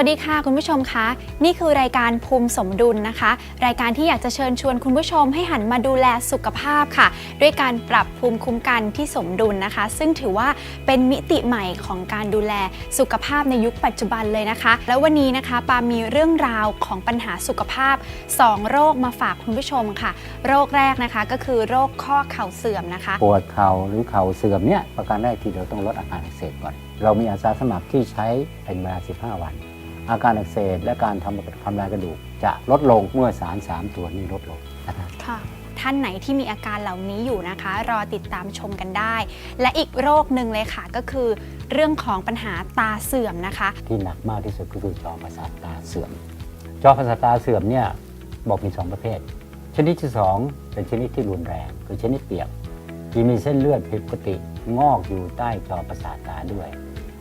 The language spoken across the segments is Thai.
วัสดีค่ะคุณผู้ชมคะนี่คือรายการภูมิสมดุลนะคะ รายการที่อยากจะเชิญชวนคุณผู้ชมให้หันมาดูแลสุขภาพค่ะ ด้วยการปรับภูมิคุ้มกันที่สมดุลนะคะ ซึ่งถือว่าเป็นมิติใหม่ของการดูแลสุขภาพในยุคปัจจุบันเลยนะคะ แล้ววันนี้นะคะปามีเรื่องราวของปัญหาสุขภาพ 2 โรคมาฝากคุณผู้ชมค่ะ โรคแรกนะคะก็คือโรคข้อเข่าเสื่อมนะคะ ปวดเข่าหรือเข่าเสื่อมเนี่ยประการแรกที่เราต้องลดอาการอักเสบก่อนเรามีอาสาสมัครที่ใช้เป็นเวลา 15 วัน อาการอักเสบและการทำทำลายกระดูก จะลดลงเมื่อสาร 3 ตัวนี้ลดลงนะครับค่ะท่านไหนที่มีอาการเหล่านี้อยู่นะคะ รอติดตามชมกันได้ และอีกโรคหนึ่งเลยค่ะก็คือ เรื่องของปัญหาตาเสื่อมนะคะ ที่หนักมากที่สุดก็คือจอประสาทตาเสื่อม จอประสาทตาเสื่อมเนี่ยบอกมีสองประเภท ชนิดที่สองเป็นชนิดที่รุนแรงคือชนิดเปียกที่มีเส้นเลือดผิดปกติงอกอยู่ใต้จอประสาทตาด้วย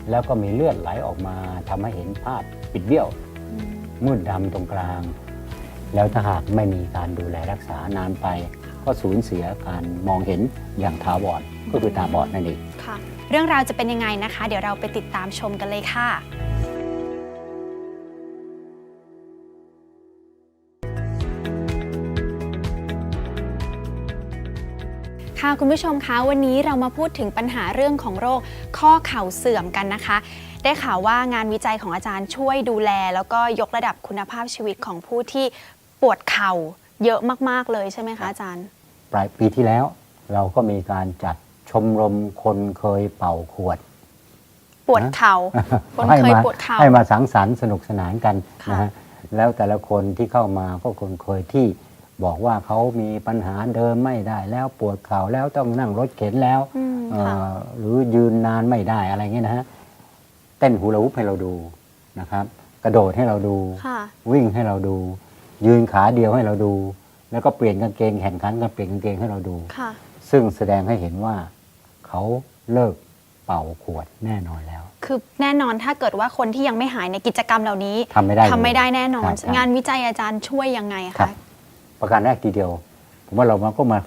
แล้วก็มีเลือดไหลออกมาทำให้เห็นภาพปิดเบี้ยวมืดดำตรงกลาง แล้วถ้าหากไม่มีการดูแลรักษานานไป ก็สูญเสียการมองเห็นอย่างถาวรก็คือตาบอดนั่นเอง ค่ะ เรื่องราวจะเป็นยังไงนะคะ เดี๋ยวเราไปติดตามชมกันเลยค่ะ ค่ะคุณผู้ชมคะวันนี้เรามาพูดถึงปัญหาเรื่องของโรคข้อเข่าเสื่อมกันนะคะ ได้ข่าวว่างานวิจัยของอาจารย์ช่วยดูแล แล้วก็ยกระดับคุณภาพชีวิตของผู้ที่ปวดเข่าเยอะมาก ๆ เลยใช่ไหมคะอาจารย์ ปลายปีที่แล้วเราก็มีการจัดชมรมคนเคยเป่าขวด ปวดเข่าคนให้เคยมาปวดเข่าให้มาสังสรรค์สนุกสนานกันค่ะนะฮะแล้วแต่ละคนที่เข้ามาก็คนเคยที่ บอกว่าเขามีปัญหาเดินไม่ได้แล้วปวดเข่าแล้วต้องนั่งรถเข็นแล้วอืมเอ่ค่ะอหรือยืนนานไม่ได้อะไรเงี้ยนะฮะเต้นฮูลาฮูปให้เราดูนะครับ กระโดดให้เราดูค่ะวิ่งให้เราดู ยืนขาเดียวให้เราดู แล้วก็เปลี่ยนกางเกงแข่งขันกันเปลี่ยนกางเกงให้เราดูค่ะซึ่งแสดงให้เห็นว่าเขาเลิกเป่าขวดแน่นอนแล้ว คือแน่นอนถ้าเกิดว่าคนที่ยังไม่หายในกิจกรรมเหล่านี้ทำไม่ได้เลยทำไม่ได้แน่นอนครับครับงานวิจัยอาจารย์ช่วยยังไงครัคะบ ประการแรกทีเดียว ผมว่าเรามาก็มา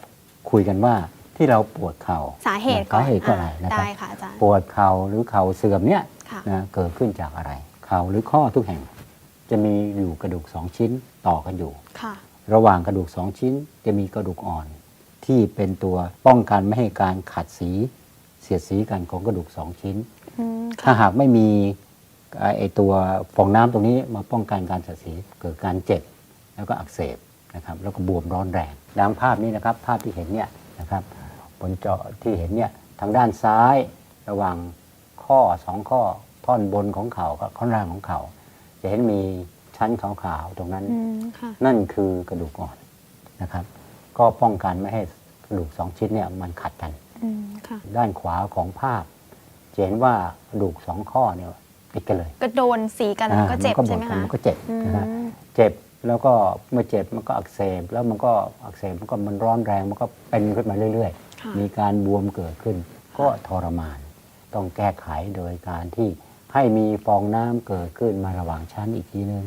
คุยกันว่าที่เราปวดเข่าสาเหตุก่อนสาเหตุก็อะไรอ่านะครับได้ค่ะอาจารย์ปวดเข่าหรือเข่าเสื่อมเนี่ยค่ะนะเกิดขึ้นจากอะไร เข่าหรือข้อทุกแห่ง จะมีอยู่กระดูกสองชิ้นต่อกันอยู่ค่ะระหว่างกระดูกสองชิ้นจะมีกระดูกอ่อน ที่เป็นตัวป้องกันไม่ให้การขัดสีเสียดสีกันของกระดูกสองชิ้นอืมถ้าค่ะหากไม่มีไอ้ไอตัวฟองน้ำตรงนี้มาป้องกันการสัดสีเกิดการเจ็บแล้วก็อักเสบ นะครับแล้วก็บวมร้อนแรงดังภาพนี้นะครับภาพที่เห็นเนี่ยนะครับบนจอที่เห็นเนี่ยทางด้านซ้ายระหว่างข้อสองข้อท่อนบนของเข่ากับข้างล่างของเข่าจะเห็นมีชั้นขาวๆตรงนั้นอืมค่ะนั่นคือกระดูกอ่อนนะครับ ก็ป้องกันไม่ให้กระดูกสองชิ้นเนี่ยมันขัดกันอืมค่ะด้านขวาของภาพจะเห็นว่ากระดูกสองข้อเนี่ยติดกันเลย ก็โดนสีกันแล้วก็เจ็บอ่าใช่ไหมนก็บดกันคะมันก็เจ็บอืมนะฮะเจ็บ แล้วก็เมื่อเจ็บมันก็อักเสบแล้วมันก็อักเสบมันก็มันร้อนแรงมันก็เป็นขึ้นมาเรื่อยค่ะๆมีการบวมเกิดขึ้น ก็ทรมาน ต้องแก้ไขโดยการที่ให้มีฟองน้ำเกิดขึ้นมาระหว่างชั้นอีกทีนึง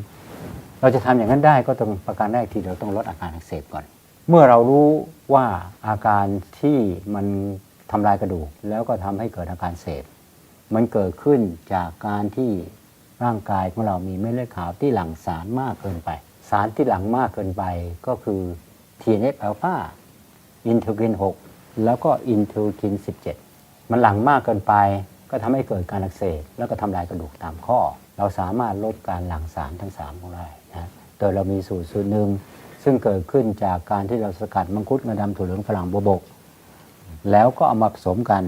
เราจะทำอย่างนั้นได้ก็ต้องประการแรกที่เราต้องลดอาการอักเสบก่อน เมื่อเรารู้ว่าอาการที่มันทำลายกระดูก แล้วก็ทำให้เกิดอาการเสพมันเกิดขึ้นจากการที่ร่างกายของเรามีเม็ดเลือดขาวที่หลั่งสารมากเกินไป สารที่หลังมากเกินไปก็คือ TNF อ l p h a อินเทอร์กิน 6 แล้วก็อินเทอร์กิน 17 มันหลังมากเกินไปก็ทำให้เกิดการอักเสบแล้วก็ทำลายกระดูกตามข้อ เราสามารถลดการหลั่งสารทั้ง3ของได้นะโดยเรามีสูตรสูตรหนึ่งซึ่งเกิดขึ้นจากการที่เราสกัดมังคุดงาดำถั่วเหลืองฝรั่งบวบก แล้วก็เอามาผสมกัน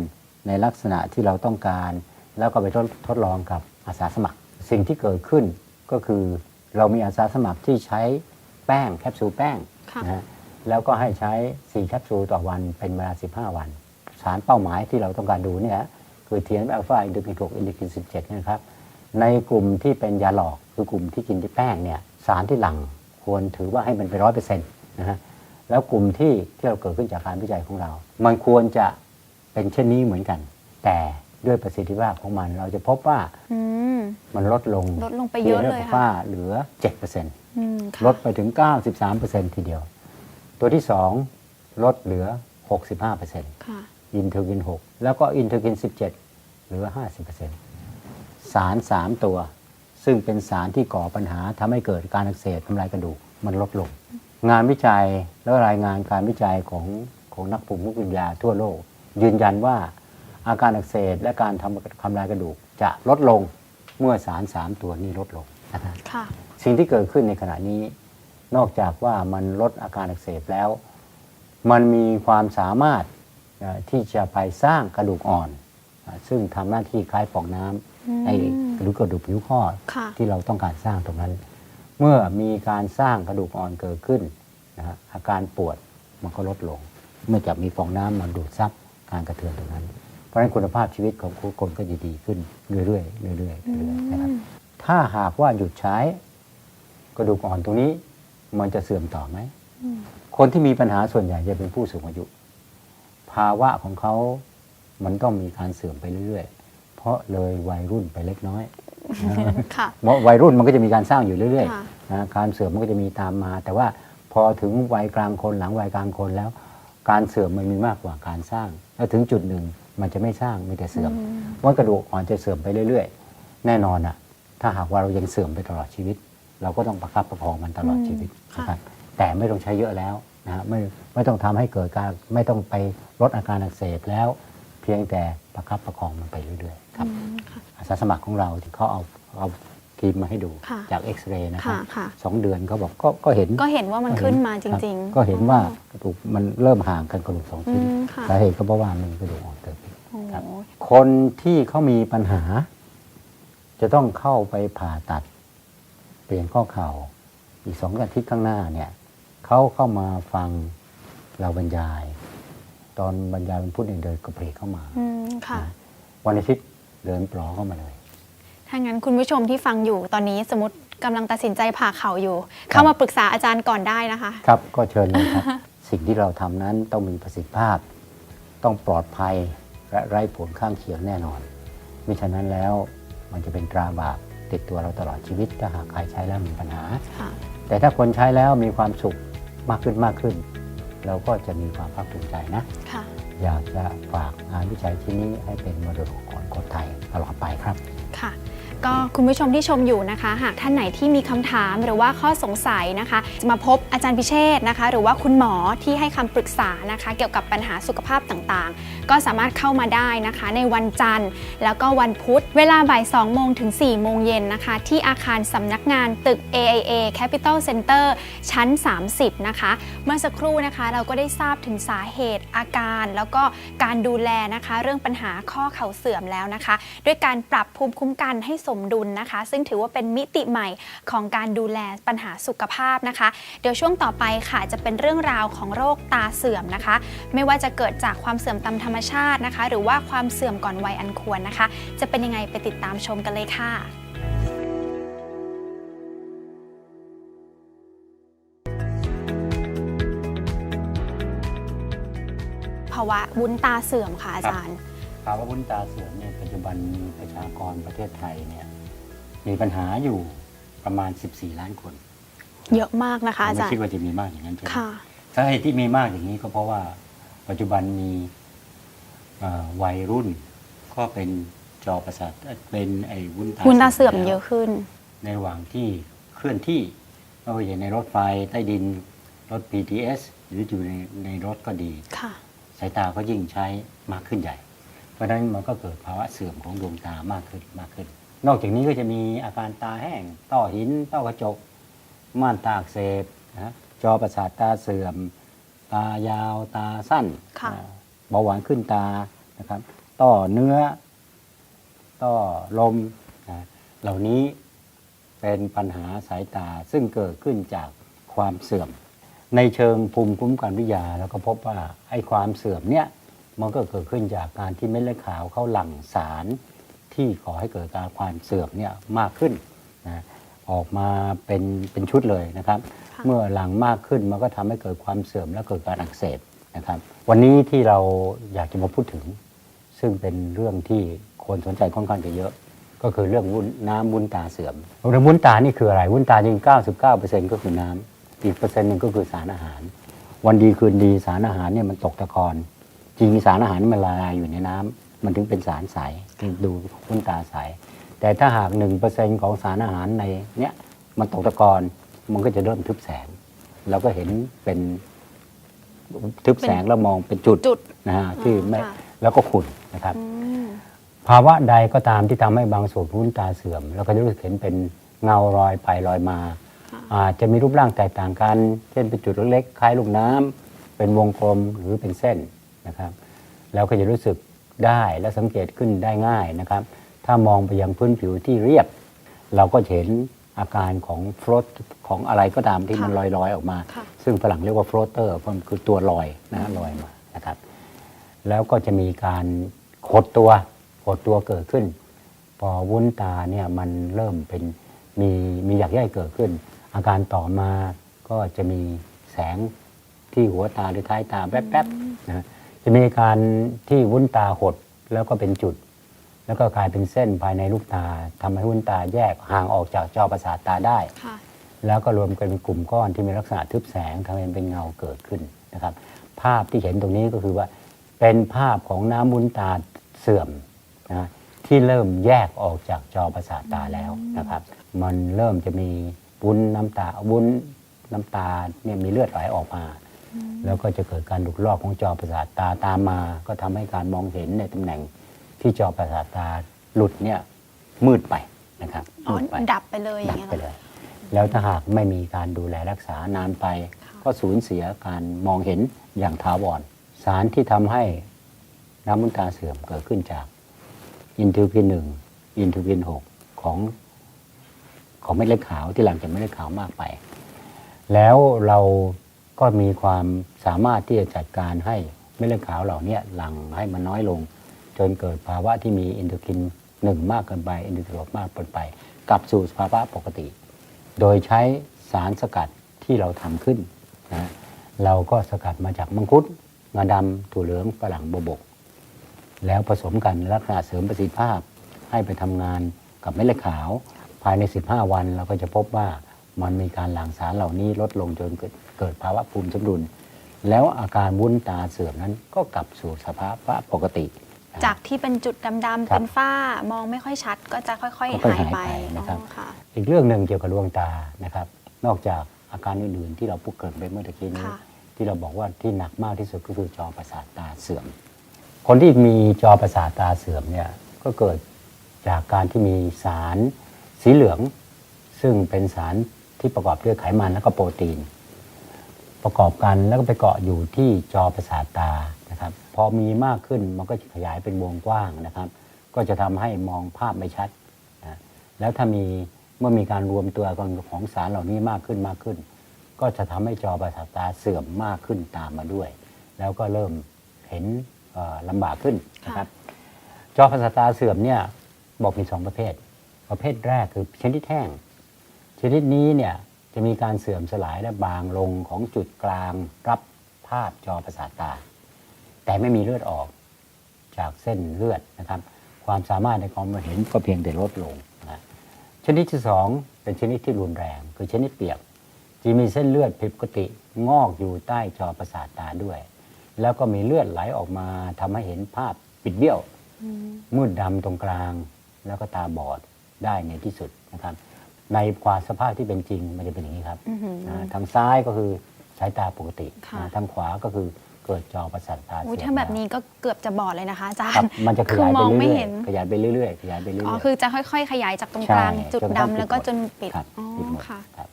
ในลักษณะที่เราต้องการ แล้วก็ไปทดทดลองกับอาสาสมัคร สิ่งที่เกิดขึ้นก็คือ เรามีอาสาสมัครที่ใช้แป้งแคปซูลแป้งค่ะนะฮะแล้วก็ให้ใช้ 4 แคปซูลต่อวันเป็นเวลา 15 วัน สารเป้าหมายที่เราต้องการดูเนี่ยคือ TNF อ l p h a อินเทอร์กิน6อินเทอร์กิน 17เนี่ยนะครับ ในกลุ่มที่เป็นยาหลอกคือกลุ่มที่กินที่แป้งเนี่ยสารที่หลั่งควรถือว่าให้มันไปร้อยเปอร์เซ็นต์นะฮะแล้วกลุ่มที่ที่เราเกิดขึ้นจากการวิจัยของเรา มันควรจะเป็นเช่นนี้เหมือนกัน แต่ด้วยประสิทธิภาพของมันเราจะพบว่าอื มมันลดลงลดลงไปเยอะเลยพีค่ะฝ้าเหลือ7%อืมค่ะลดไปถึง 93%ทีเดียว ตัวที่ 2 ลดเหลือ 65%ค่ะอินเทอร์กิน 6 แล้วก็อินเทอร์กิน 17 เหลือ 50%สาร 3 ตัว ซึ่งเป็นสารที่ก่อปัญหาทำให้เกิดการอักเสบทำลายกระดูกมันลดลง งานวิจัยและรายงานการวิจัยของของนักภูมิคุ้มกันยาทั่วโลก ยืนยันว่าอาการอักเสบและการทำทำลายกระดูกจะลดลง เมื่อสาร3ตัวนี้ลดลงนะครับค่ะสิ่งที่เกิดขึ้นในขณะนี้ นอกจากว่ามันลดอาการอักเสบแล้ว มันมีความสามารถเอ่อที่จะไปสร้างกระดูกอ่อนอ่าซึ่งทำหน้าที่คล้ายปล่องน้อืมำไอ้กระดูกกระดูกผิวข้อค่ะที่เราต้องการสร้างตรงนั้น เมื่อมีการสร้างกระดูกอ่อนเกิดขึ้นนะฮะอาการปวดมันก็ลดลง เมื่อจากมีฟองน้ำมันดูดซับการกระเทือนตรงนั้นเพ ราะฉะนั้นคุณภาพชีวิตของคนก็จะดีขึ้นเรื่อยๆเรื่อยๆเรื่อยๆนะครับ ถ้าหากว่าหยุดใช้กระดูกอ่อนตรงนี้มันจะเสื่อมต่อไหมอืมคนที่มีปัญหาส่วนใหญ่จะเป็นผู้สูงอายุ ภาวะของเขา มันต้องมีการเสื่อมไปเรื่อยๆ เพราะเลยวัยรุ่นไปเล็กน้อยค่ะเพราะวัยรุ่นมันก็จะมีการสร้างอยู่เรื่อยค่ะๆนะการเสื่อมมันก็จะมีตามมา แต่ว่าพอถึงวัยกลางคนหลังวัยกลางคนแล้ว การเสื่อมมันมีมากกว่าการสร้าง แล้วถึงจุดหนึ่ง มันจะไม่สร้างมีแต่เสื่อมอืมว่ากระดูกอ่อนจะเสื่อมไปเรื่อยๆ แน่นอนอะถ้าหากว่าเรายังเสื่อมไปตลอดชีวิต เราก็ต้องประคับประคองมันตลอดชีวิตค่ะนะครับแต่ไม่ต้องใช้เยอะแล้วนะฮะไม่ไม่ต้องทำให้เกิดการไม่ต้องไปลดอาการอักเสบแล้ว เพียงแต่ประคับประคองมันไปเรื่อยๆครับอืมค่ะอาสาสมัครของเราที่เขาเอาเอาครีมมาให้ดูค่ะจากเอ็กซเรย์นะครับค่ะค่ะสองเดือนเขาบอกก็ก็เห็นก็เห็นว่ามันขึ้นมาจคบริง ๆ ก็เห็นว่ากระดูกมันเริ่มห่างกันกระดูกสองอืชิ้นมค่ะสาเหตุก็เพราะว่ามันมีกระดูกอ่อนเกิดขึ้นโอ้โห ครับ คนที่เขามีปัญหา จะต้องเข้าไปผ่าตัด เปลี่ยนข้อเข่า อีกสองอาทิตย์ข้างหน้าเนี่ยเขาเข้ามาฟังเราบรรยาย ตอนบรรยายเป็นพูดเองเดินกระเพกเข้ามาอืมค่ะนะวันอาทิตย์เดินปลอเข้ามาเลยถ้างั้นคุณผู้ชมที่ฟังอยู่ตอนนี้สมมติกำลังตัดสินใจผ่าเข่าอยู่ เข้ามาปรึกษาอาจารย์ก่อนได้นะคะ ครับก็เชิญเลยครับ สิ่งที่เราทำนั้นต้องมีประสิทธิภาพ ต้องปลอดภัย และไร้ผลข้างเคียงแน่นอนมิฉะนั้นแล้วมันจะเป็นตราบาปติดตัวเราตลอดชีวิตถ้าหากใครใช้แล้วมีปัญหาค่ะแต่ถ้าคนใช้แล้วมีความสุขมากขึ้นมากขึ้น เราก็จะมีความภาคภูมิใจนะค่ะอยากจะฝากงานวิจัยชิ้นนี้ให้เป็นมรดกของคนไทยตลอดไปครับค่ะ ก็คุณผู้ชมที่ชมอยู่นะคะ หากท่านไหนที่มีคำถามหรือว่าข้อสงสัยนะคะ จะมาพบอาจารย์พิเชษนะคะ หรือว่าคุณหมอที่ให้คำปรึกษานะคะ เกี่ยวกับปัญหาสุขภาพต่างๆ ก็สามารถเข้ามาได้นะคะ ในวันจันทร์ แล้วก็วันพุธ เวลาบ่าย2โมงถึง4โมงเย็นนะคะ ที่อาคารสำนักงานตึก AIA Capital Center ชั้น 30 นะคะ เมื่อสักครู่นะคะเราก็ได้ทราบถึงสาเหตุอาการ แล้วก็การดูแลนะคะ เรื่องปัญหาข้อเข่าเสื่อมแล้วนะคะ ด้วยการปรับภูมิคุ้มกันให้สมดุลนะคะ ซึ่งถือว่าเป็นมิติใหม่ของการดูแลปัญหาสุขภาพนะคะ เดี๋ยวช่วงต่อไปค่ะจะเป็นเรื่องราวของโรคตาเสื่อมนะคะ ไม่ว่าจะเกิดจากความเสื่อมตามธรรมชาตินะคะ หรือว่าความเสื่อมก่อนวัยอันควรนะคะ จะเป็นยังไงไปติดตามชมกันเลยค่ะภาวะวุ้นตาเสื่อมค่ะอาจารย์ ภาวะวุ้นตาเสื่อมเนี่ยปัจจุบันประชากรประเทศไทยเนี่ย มีปัญหาอยู่ประมาณ 14 ล้านคนเยอะมากนะคะอาไม่จารคิดย์ว่าจะมีมากอย่างนั้นใช่ไหมค่ะ สาเหตุที่มีมากอย่างนี้ก็เพราะว่าปัจจุบันมีเอ่อวัยรุ่น ก็เป็นจอประสาทเอ่อเป็นไอ้วุ้นตาวุ้นตาเสื่อมแล้ว เยอะขึ้น ในระหว่างที่เคลื่อนที่ไม่ว่าจะในรถไฟใต้ดินรถ BTS หรืออยู่ในในรถก็ดี ค่ะ สายตาก็ยิ่งใช้มากขึ้นใหญ่ เพราะฉะนั้นมันก็เกิดภาวะเสื่อมของดวงตามากขึ้นมากขึ้น นอกจากนี้ก็จะมีอาการตาแห้ง ต้อหิน ต้อกระจก ม่านตาอักเสบนะจอประสาทตาเสื่อม ตายาวตาสั้นค่ะอ่าเบาหวานขึ้นตานะครับ ต้อเนื้อ ต้อลมนะเหล่านี้เป็นปัญหาสายตาซึ่งเกิดขึ้นจากความเสื่อม ในเชิงภูมิคุ้มกันวิทยาเราก็พบว่าไอ้ความเสื่อมเนี่ยมันก็เกิดขึ้นจากการที่เม็ดเลือดขาวเขาหลั่งสาร ที่ก่อให้เกิดการความเสื่อมเนี่ยมากขึ้นนะออกมาเป็นเป็นชุดเลยนะครับค่ะเมื่อหลังมากขึ้นมันก็ทำให้เกิดความเสื่อมและเกิดการอักเสบนะครับ วันนี้ที่เราอยากจะมาพูดถึง ซึ่งเป็นเรื่องที่คนสนใจค่อนข้างจะเยอะ ก็คือเรื่องวุ้นน้ำวุ้นตาเสื่อมเรื่องวุ้นตานี่คืออะไรวุ้นตาจริง 99%ก็คือน้ำอีกเปอร์เซ็นต์หนึ่งก็คือสารอาหาร วันดีคืนดีสารอาหารเนี่ยมันตกตะกอนจริงสารอาหารมันละลายอยู่ในน้ำ มันถึงเป็นสารใสดูวุ้นตาใส แต่ถ้าหาก1%ของสารอาหารในเนี้ยมันตกตะกอนมันก็จะเริ่มทึบแสง เราก็เห็นเป็นทึบแสงแล้วมองเป็นจุดจุดนะฮะที่ไม่ค่ะแล้วก็ขุ่นนะครับอืมภาวะใดก็ตามที่ทำให้บางส่วนของวุ้นตาเสื่อมแล้วก็จะรู้สึกเห็นเป็นเงารอยไปรอยมาค่ะอาจจะมีรูปร่างแตกต่างกัน เช่นเป็นจุดเล็กๆคล้ายลูกน้ำเป็นวงกลมหรือเป็นเส้นนะครับ แล้วก็จะรู้สึก ได้และสังเกตขึ้นได้ง่ายนะครับ ถ้ามองไปยังพื้นผิวที่เรียบ เราก็จะเห็นอาการของฟลอตของอะไรก็ตามที่มันลอยๆออกมาค่ะซึ่งฝรั่งเรียกว่าฟลอเตอร์มันคือตัวลอยนะฮะลอยมานะครับ แล้วก็จะมีการขดตัวขดตัวเกิดขึ้น พอวุ้นตาเนี่ยมันเริ่มเป็นมีมีหยักใยเกิดขึ้น อาการต่อมาก็จะมีแสงที่หัวตาหรือท้ายตาแป๊บๆนะ จะมีการที่วุ้นตาหดแล้วก็เป็นจุด แล้วก็กลายเป็นเส้นภายในลูกตาทำให้วุ้นตาแยกห่างออกจากจอประสาทตาได้ค่ะแล้วก็รวมกันเป็นกลุ่มก้อนที่มีลักษณะทึบแสงทำให้เป็นเงาเกิดขึ้นนะครับ ภาพที่เห็นตรงนี้ก็คือว่าเป็นภาพของน้ำวุ้นตาเสื่อมนะที่เริ่มแยกออกจากจอประสาทตาแล้วนะครับ มันเริ่มจะมีวุ้นน้ำตาวุ้นน้ำตาเนี่ยมีเลือดไหลออกมา แล้วก็จะเกิดการหลุดลอกของจอประสาทตาตามมา ก็ทำให้การมองเห็นในตำแหน่งที่จอประสาทตาหลุดเนี่ยมืดไปนะครับอ๋อมืดไปดับไปเลยอดัย่าบงเงี้ยไปเหรเลอยแล้วถ้าหากไม่มีการดูแลรักษานานไป ก็สูญเสียการมองเห็นอย่างถาวรสารที่ทำให้น้ำมุนตาเสื่อมเกิดขึ้นจาก อินเทอร์พินหนึ่งอินเทอร์พินหกของของเม็ดเลือดขาวที่หลังจากเม็ดเลือดขาวมากไป แล้วเรา ก็มีความสามารถที่จะจัดการให้เม็ดเลือดขาวเหล่านี้หลั่งให้มันน้อยลง จนเกิดภาวะที่มีอินเทอร์คินหนึ่งมากเกินไปอินเทอร์คินมากเกินไป กลับสู่สภาวะปกติ โดยใช้สารสกัดที่เราทำขึ้นนะเราก็สกัดมาจากมังคุดงาดำถั่วเหลืองฝรั่งบวบก แล้วผสมกันลักษณะเสริมประสิทธิภาพ ให้ไปทำงานกับเม็ดเลือดขาว ภายใน 15 วันเราก็จะพบว่ามันมีการหลั่งสารเหล่านี้ลดลงจนเกิด เกิดภาวะภูมิสมดุล แล้วอาการวุ้นตาเสื่อมนั้นก็กลับสู่สภาวะปกตินะจากที่เป็นจุดดำๆครับเป็นฝ้ามองไม่ค่อยชัด ก็จะค่อยค่ๆอยหายๆหายไปไปนะครับอ๋อค่ะอีกเรื่องหนึ่งเกี่ยวกับดวงตานะครับ นอกจากอาการอื่นๆที่เราพูดเกรินไปเมื่อตะกี้นี้ค่ะที่เราบอกว่าที่หนักมากที่สุดก็คือจอประสาทตาเสื่อม คนที่มีจอประสาทตาเสื่อมเนี่ยก็เกิดจากการที่มีสารสีเหลือง ซึ่งเป็นสารที่ประกอบด้วยไขมันและก็โปรตีน ประกอบกันแล้วก็ไปเกาะอยู่ที่จอประสาทตานะครับ พอมีมากขึ้นมันก็จะขยายเป็นวงกว้างนะครับ ก็จะทำให้มองภาพไม่ชัดนะแล้วถ้ามีเมื่อมีการรวมตัวกันของสารเหล่านี้มากขึ้นมากขึ้น ก็จะทำให้จอประสาทตาเสื่อมมากขึ้นตามมาด้วย แล้วก็เริ่มเห็นเอ่อลำบากขึ้นนะครับ จอประสาทตาเสื่อมเนี่ยบอกมีสองประเภท ประเภทแรกคือชนิดแห้งชนิดนี้เนี่ย จะมีการเสื่อมสลายและบางลงของจุดกลางรับภาพจอประสาทตา แต่ไม่มีเลือดออกจากเส้นเลือดนะครับ ความสามารถในการมองเห็นก็เพียงแต่ลดลงนะชนิดที่สองเป็นชนิดที่รุนแรง คือชนิดเปียกจะมีเส้นเลือดผิดปกติงอกอยู่ใต้จอประสาทตาด้วย แล้วก็มีเลือดไหลออกมาทำให้เห็นภาพปิดเบี้ยวมืดดำตรงกลาง แล้วก็ตาบอดได้ในที่สุดนะครับ ในความสภาพที่เป็นจริงมันจะเป็นอย่างนี้ครับอื้อหือนะทางซ้ายก็คือสายตาปกติค่ะนะทางขวาก็คือเกิดจอประสาทตาอุ้ยเสื่อมถ้าแบบล้วนี้ก็เกือบจะบอดเลยนะคะอาจารครับย์มันจะขคือยายมไปองไม่เรื่อยเห็น ๆขยายไปเรื่อยๆขยายไปเรื่อยอ๋อๆคือจะค่อยๆ ขยายจากตรงใช่กลางจุดจนกระทั่งดำแล้วก็จนปิด ครับอ๋อ ปิดหมดค่ะ ครับ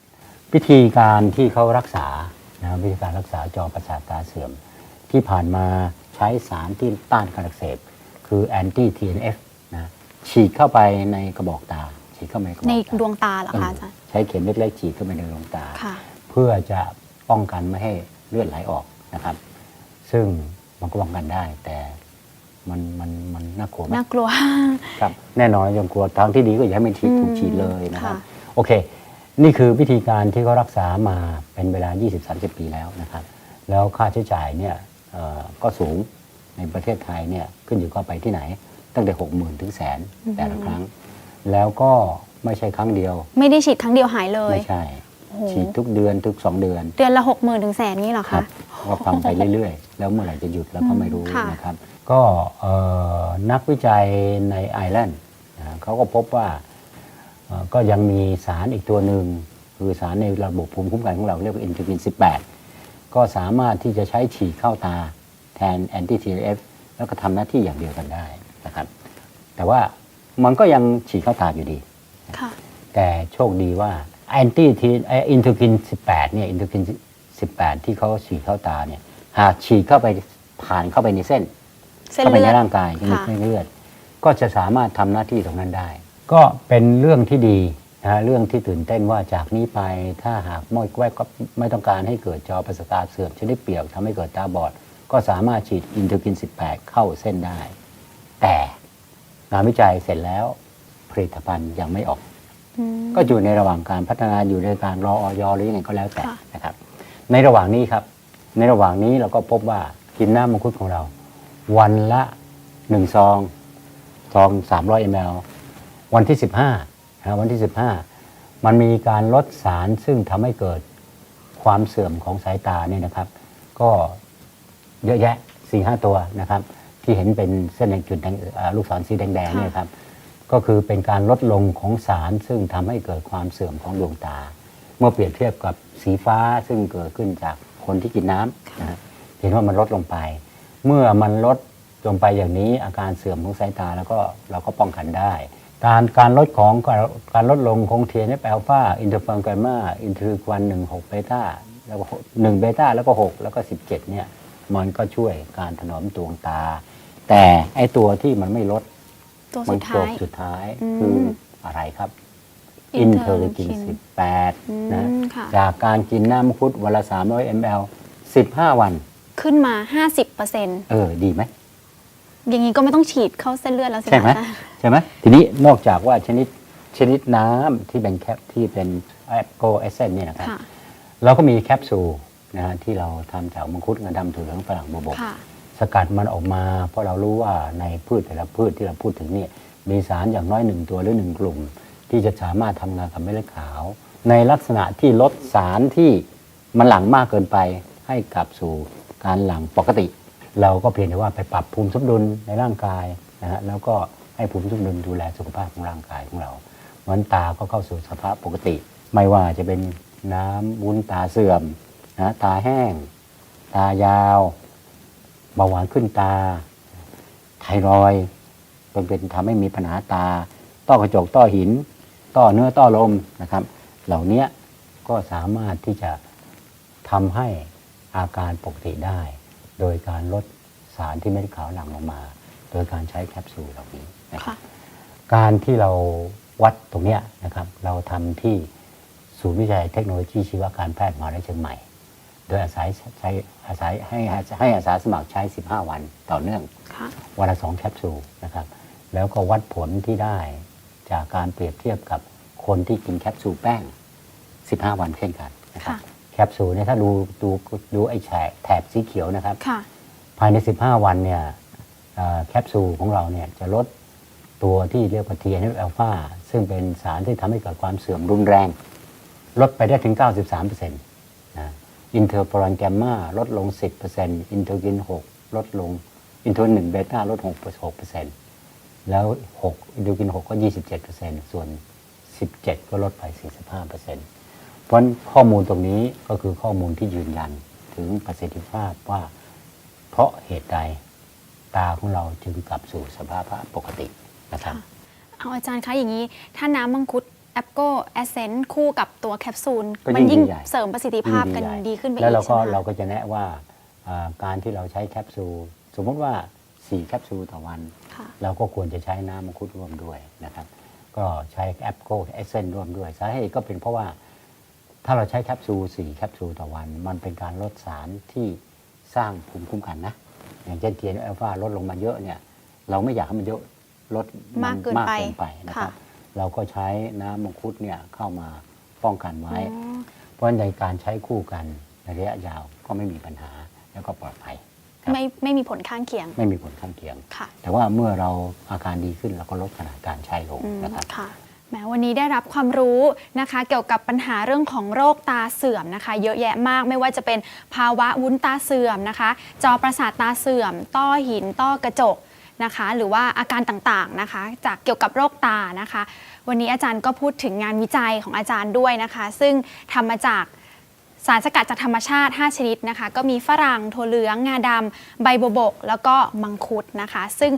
วิธีการที่เขารักษานะวิธีการรักษาจอประสาทตาเสื่อม ที่ผ่านมาใช้สารที่ต้านการอักเสบ คือแอนตี้ TNF นะฉีดเข้าไปในกระบอกตา ฉีดเข้าไปในกระบอกในตาดวงตาเหรอคะอาจารย์ใช้เข็มเล็กๆฉีดเข้าไปในดวงตาค่ะเพื่อจะป้องกันไม่ให้เลือดไหลออกนะครับ ซึ่งมันก็ป้องกันได้ แต่มันมันมันน่ากลัวมากน่ากลัวครับแน่นอนยังกลัวทางที่ดีก็อย่าให้มันฉีดอืมถูกฉีดเลยนะครับค่ะโอเค นี่คือวิธีการที่เขารักษามาเป็นเวลา 20-30 ปีแล้วนะครับ แล้วค่าใช้จ่ายเนี่ยเอ่อก็สูงในประเทศไทยเนี่ยขึ้นอยู่ก็ไปที่ไหน ตั้งแต่ 60,000 ถึงแสนแต่ละครั้ง แล้วก็ไม่ใช่ครั้งเดียว ไม่ได้ฉีดครั้งเดียวหายเลยไม่ใช่ โอ้โหฉีดทุกเดือนทุก2เดือนเดือนละหกหมื่นถึงแสนนี้เหรอครัคะ บก็ฟังไปเรื่อยๆ แล้วเมื่อไหร่จะหยุดแล้วก็ไม่รู้ค่ะ นะครับ ก็เอ่อนักวิจัยในไอร์แลนด์นะเขาก็พบว่าเอ่อก็ยังมีสารอีกตัวหนึ่ง คือสารในระบบภูมิคุ้มกันของเราเรียกว่าอินเทอร์กิน 18 ก็สามารถที่จะใช้ฉีดเข้าตาแทนแอนตี้ TNF แล้วก็ทำหน้าที่อย่างเดียวกันได้นะครับ แต่ว่า มันก็ยังฉีดเข้าตาอยู่ดีค่ะแต่โชคดีว่าแอนตี้ทีอินเทอร์กิน 18 เนี่ยอินเทอร์กิน 18 ที่เขาฉีดเข้าตาเนี่ยหากฉีดเข้าไปผ่านเข้าไปในเส้นเส้นเข้าไปเลืในอดร่างกายในค่ะเส้นเลือด ก็จะสามารถทำหน้าที่ตรงนั้นได้ ก็เป็นเรื่องที่ดีนะเรื่องที่ตื่นเต้นว่าจากนี้ไปถ้าหากไม่แวกก็ไม่ต้องการให้เกิดจอประสาทตาเสื่อมชนิดเปียกทำให้เกิดตาบอด ก็สามารถฉีดอินเทอร์กิน 18 เข้าเส้นได้ แต่ งานวิจัยเสร็จแล้วผลิตภัณฑ์ยังไม่ออกอืมก็อยู่ในระหว่างการพัฒนาอยู่ในการรอออยหรือยังไงก็แล้วแต่ค่ะนะครับ ในระหว่างนี้ครับ ในระหว่างนี้เราก็พบว่ากินน้ำมังคุดของเรา วันละหนึ่งซองซองสามร้อยมลวันที่สิบห้านะวันที่สิบห้ามันมีการลดสารซึ่งทำให้เกิดความเสื่อมของสายตาเนี่ยนะครับ ก็เยอะแยะสี่ห้าตัวนะครับ ที่เห็นเป็นเส้นแดงจุดแดงเอ่อลูกศรสีแดงๆเนี่ยครับก็คือเป็นการลดลงของสารซึ่งทำให้เกิดความเสื่อมของดวงตา เมื่อเปรียบเทียบกับสีฟ้าซึ่งเกิดขึ้นจากคนที่กินน้ำนะฮะเห็นว่ามันลดลงไป เมื่อมันลดลงไปอย่างนี้อาการเสื่อมของสายตาแล้วก็เราก็ป้องกันได้ การการลดของการการลดลงของ TNF อ l ลฟาอินเตอร์ฟอนแกรมาอินเทอร์ควันหนึ่งหกเบต้าแล้วก็หนึ่งเบต้าแล้วก็หกแล้วก็สิบเจ็ดเนี่ยมันก็ช่วยการถนอมดวงตา แต่ไอตัวที่มันไม่ลด ตัวมัสุนดตัวท้าย สุดท้ายอืม คืออะไรครับ อินเทอร์กิน interleukin 18 นะอืมค่ะ จากการกินน้ำมังคุดวันละ300 ml 15 วัน ขึ้นมา 50เปอร์เซ็นต์เออ ดีไหม อย่างนี้ก็ไม่ต้องฉีดเข้าเส้นเลือดแล้วสิใช่ไหม คะอาจารย์ใช่ไหม ทีนี้นอกจากว่าชนิดชนิดน้ำที่เป็นแคปที่เป็นแอปโกเอเซนเนี่ยนะครับ ค่ะ เราก็มีแคปซูลนะฮะที่เราทำจากมังคุดงาดำถั่วเหลืองฝรั่งบวบก ค่ะ สกัดมันออกมา เพราะเรารู้ว่าในพืชแต่ละพืชที่เราพูดถึงนี่มีสารอย่างน้อยหนึ่งตัวหรือหนึ่งกลุ่ม ที่จะสามารถทำงานกับเม็ดเลือดขาว ในลักษณะที่ลดสารที่มันหลั่งมากเกินไปให้กลับสู่การหลั่งปกติ เราก็เพียงแต่ว่าไปปรับภูมิสมดุลในร่างกายนะฮะแล้วก็ให้ภูมิสมดุลดูแลสุขภาพของร่างกายของเรามันตาก็เข้าสู่สภาพปกติ ไม่ว่าจะเป็นน้ำวุ้นตาเสื่อมนะตาแห้ง ตายาว เบาหวานขึ้นตา ไทรอยด์เป็นเป็นทำให้มีปัญหาตา ต้อกระจกต้อหิน ต้อเนื้อต้อลมนะครับ เหล่านี้ก็สามารถที่จะทำให้อาการปกติได้ โดยการลดสารที่เม็ดขาวหลั่งออกมา โดยการใช้แคปซูลเหล่านี้นะครับค่ะการที่เราวัดตรงเนี้ยนะครับ เราทำที่ศูนย์วิจัยเทคโนโลยีชีวการแพทย์มหาวิทยาลัยเชียงใหม่ โดยอาศัยใช้อาศัยให้ให้อาสาสมัครใช้ 15 วันต่อเนื่องค่ะวันวันละสองแคปซูลนะครับ แล้วก็วัดผลที่ได้จากการเปรียบเทียบกับคนที่กินแคปซูลแป้ง 15 วันเช่นกันนะครับค่ะแคปซูลเนี่ยถ้าดูดูดูไอ้แฉกแถบสีเขียวนะครับ ค่ะ ภายใน 15 วันเนี่ยเอ่อแคปซูลของเราเนี่ยจะลดตัวที่เรียกว่า TNF อ l ลฟาซึ่งเป็นสารที่ทำให้เกิดความเสื่อมรุนแรง ลดไปได้ถึง 93%นะ อินเทอร์โปรอนแกมมาลดลง 10%อินเทอร์กิน 6 ลดลง อินเทอร์1เบต้าลด6%แล้ว 6 อินเทอร์กิน 6 ก็ 27%ส่วน 17 ก็ลดไป 45%เพราะฉะนั้นข้อมูลตรงนี้ก็คือข้อมูลที่ยืนยันถึงประสิทธิภาพว่า เพราะเหตุใดตาของเราจึงกลับสู่สภาพปกตินะครับ เอาอาจารย์คะอย่างนี้ ถ้าน้ำมังคุด แอปโกแอสเซนคู่กับตัวแคปซูล ก็มันยิ่ยิ่งงดีใหญ่ เสริมประสิทธิภาพกันยิ่งใหญ่ดีขึ้นไปอีกแล้วเราก็ใช่ไหมเราคะก็จะแนะว่าอ่าการที่เราใช้แคปซูลสมมติว่า 4 แคปซูลต่อวัน ค่ะ เราก็ควรจะใช้น้ำมังคุดร่วมด้วยนะครับ ก็ใช้แอปโกเอเซนร่วมด้วย สาเหตุก็เป็นเพราะว่า ถ้าเราใช้แคปซูล4แคปซูลต่อวัน มันเป็นการลดสารที่สร้างภูมิคุ้มกันนะ อย่างเช่น TNF อ l ลฟาลดลงมาเยอะเนี่ย เราไม่อยากให้มันเยอะลดมากเกินมากไปเกินไปนะครับ ค่ะ เราก็ใช้น้ำมังคุดเนี่ยเข้ามาป้องกันไว้ อ๋อ เพราะในการใช้คู่กันในระยะยาวก็ไม่มีปัญหาแล้วก็ปลอดภัย ครับ ไม่ไม่มีผลข้างเคียงไม่มีผลข้างเคียง ค่ะแต่ว่าเมื่อเราอาการดีขึ้นเราก็ลดขนาดการใช้ลงอืมนะครับ ค่ะแม้วันนี้ได้รับความรู้นะคะ เกี่ยวกับปัญหาเรื่องของโรคตาเสื่อมนะคะ เยอะแยะมากไม่ว่าจะเป็นภาวะวุ้นตาเสื่อมนะคะ จอประสาทตาเสื่อม ต้อหิน ต้อกระจก นะคะ หรือว่าอาการต่างๆนะคะ จากเกี่ยวกับโรคตานะคะ วันนี้อาจารย์ก็พูดถึงงานวิจัยของอาจารย์ด้วยนะคะ ซึ่งทำมาจากสารสกัดจากธรรมชาติ 5 ชนิดนะคะ ก็มีฝรั่งถั่วเหลืองงาดำใบโบบก แล้วก็มังคุดนะคะ ซึ่ง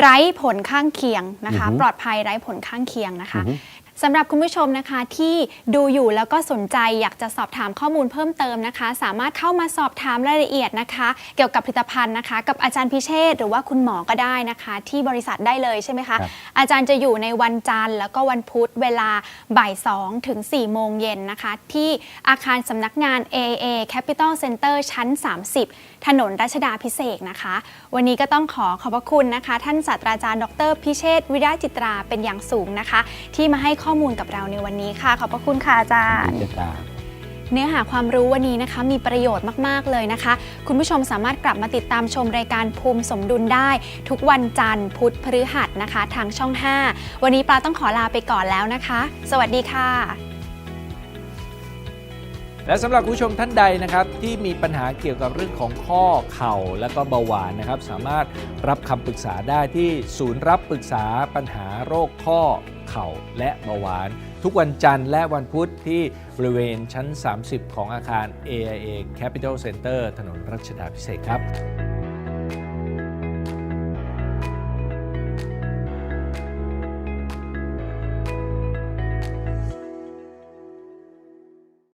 ไร้ผลข้างเคียงนะคะอือฮึปลอดภัยไร้ผลข้างเคียงนะคะอือฮึ สำหรับคุณผู้ชมนะคะที่ดูอยู่แล้วก็สนใจอยากจะสอบถามข้อมูลเพิ่มเติมนะคะ สามารถเข้ามาสอบถามรายละเอียดนะคะ เกี่ยวกับผลิตภัณฑ์นะคะ กับอาจารย์พิเชษฐ์หรือว่าคุณหมอก็ได้นะคะ ที่บริษัทได้เลยใช่ไหมคะครับอาจารย์จะอยู่ในวันจันทร์ แล้วก็วันพุธเวลาบ่าย2ถึง4โมงเย็นนะคะ ที่อาคารสำนักงาน AA Capital Center ชั้น 30 ถนนรัชดาพิเศษกนะคะ วันนี้ก็ต้องขอขอบพระคุณนะคะ ท่านศาสตราจารย์ดร พิเชษฐ์วิราชจิตราเป็นอย่างสูงนะคะ ที่มาให้ข้อมูลกับเราในวันนี้ค่ะ ขอบพระคุณค่ะอาจารย์จะตามเนื้อหาความรู้วันนี้นะคะ มีประโยชน์มาก ๆ เลยนะคะ คุณผู้ชมสามารถกลับมาติดตามชมรายการภูมิสมดุลได้ ทุกวันจันทร์พุธพฤหัสนะคะ ทางช่อง 5 วันนี้ปลาต้องขอลาไปก่อนแล้วนะคะ สวัสดีค่ะ และสำหรับผู้ชมท่านใดนะครับที่มีปัญหาเกี่ยวกับเรื่องของข้อเข่าและก็เบาหวานนะครับ สามารถรับคำปรึกษาได้ที่ศูนย์รับปรึกษาปัญหาโรคข้อเข่าและเบาหวาน ทุกวันจันทร์และวันพุธที่บริเวณชั้น 30 ของอาคาร AIA Capital Center ถนนรัชดาพิเศษครับ